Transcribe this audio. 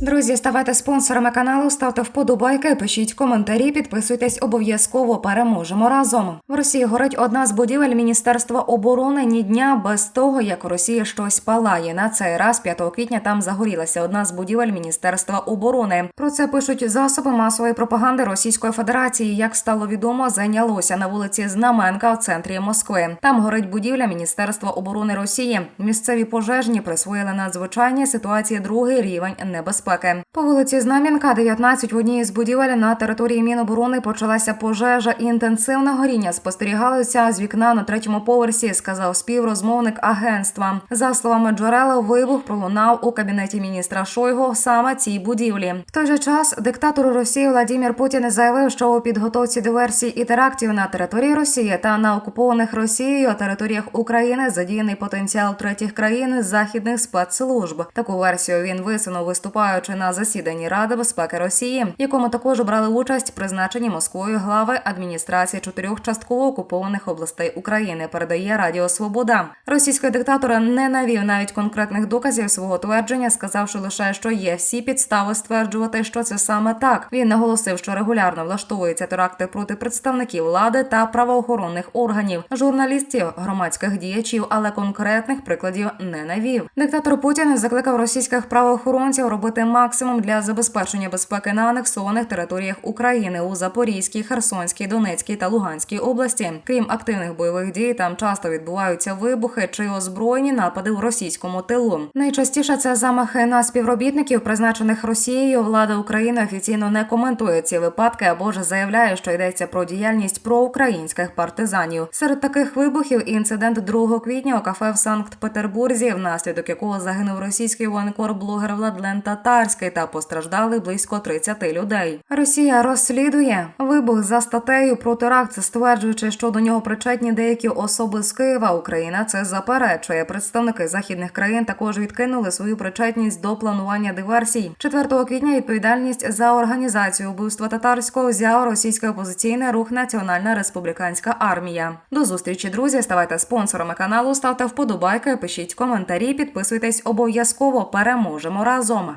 Друзі, ставайте спонсорами каналу, ставте вподобайки, пишіть коментарі, підписуйтесь обов'язково. Переможемо разом. В Росії горить одна з будівель Міністерства оборони ні дня без того, як у Росії щось палає. На цей раз 5 квітня там загорілася одна з будівель Міністерства оборони. Про це пишуть засоби масової пропаганди Російської Федерації. Як стало відомо, зайнялося на вулиці Знаменка в центрі Москви. Там горить будівля Міністерства оборони Росії. Місцеві пожежні присвоїли надзвичайній ситуації другий рівень небезпеки. По вулиці Знам'янка, 19, в одній з будівель на території Міноборони почалася пожежа інтенсивне горіння спостерігалося з вікна на третьому поверсі, сказав співрозмовник агентства. За словами джерела, вибух пролунав у кабінеті міністра Шойгу саме цій будівлі. В той же час диктатор Росії Владимир Путін заявив, що у підготовці диверсій і терактів на території Росії та на окупованих Росією територіях України задіяний потенціал третіх країн західних спецслужб. Таку версію він висунув, виступаючи на засіданні Ради безпеки Росії, якому також брали участь призначені Москвою глави адміністрації чотирьох частково окупованих областей України. Передає Радіо Свобода. Російський диктатор не навів навіть конкретних доказів свого твердження, сказавши лише, що є всі підстави стверджувати, що це саме так. Він наголосив, що регулярно влаштовуються теракти проти представників влади та правоохоронних органів, журналістів, громадських діячів, але конкретних прикладів не навів. Диктатор Путін закликав російських правоохоронців робити максимум для забезпечення безпеки на анексованих територіях України у Запорізькій, Херсонській, Донецькій та Луганській області. Крім активних бойових дій, там часто відбуваються вибухи чи озброєні напади в російському тилу. Найчастіше це замахи на співробітників, призначених Росією. Влада України офіційно не коментує ці випадки або ж заявляє, що йдеться про діяльність проукраїнських партизанів. Серед таких вибухів інцидент 2 квітня у кафе в Санкт-Петербурзі, внаслідок якого загинув російський воєнкор-блогер Владлен Татарський та постраждали близько 30 людей. Росія розслідує вибух за статтею про теракт, стверджуючи, що до нього причетні деякі особи з Києва. Україна це заперечує. Представники західних країн також відкинули свою причетність до планування диверсій. 4 квітня відповідальність за організацію вбивства татарського взяв російський опозиційний рух Національна республіканська армія. До зустрічі, друзі. Ставайте спонсорами каналу, ставте вподобайки, пишіть коментарі, підписуйтесь обов'язково. Переможемо разом.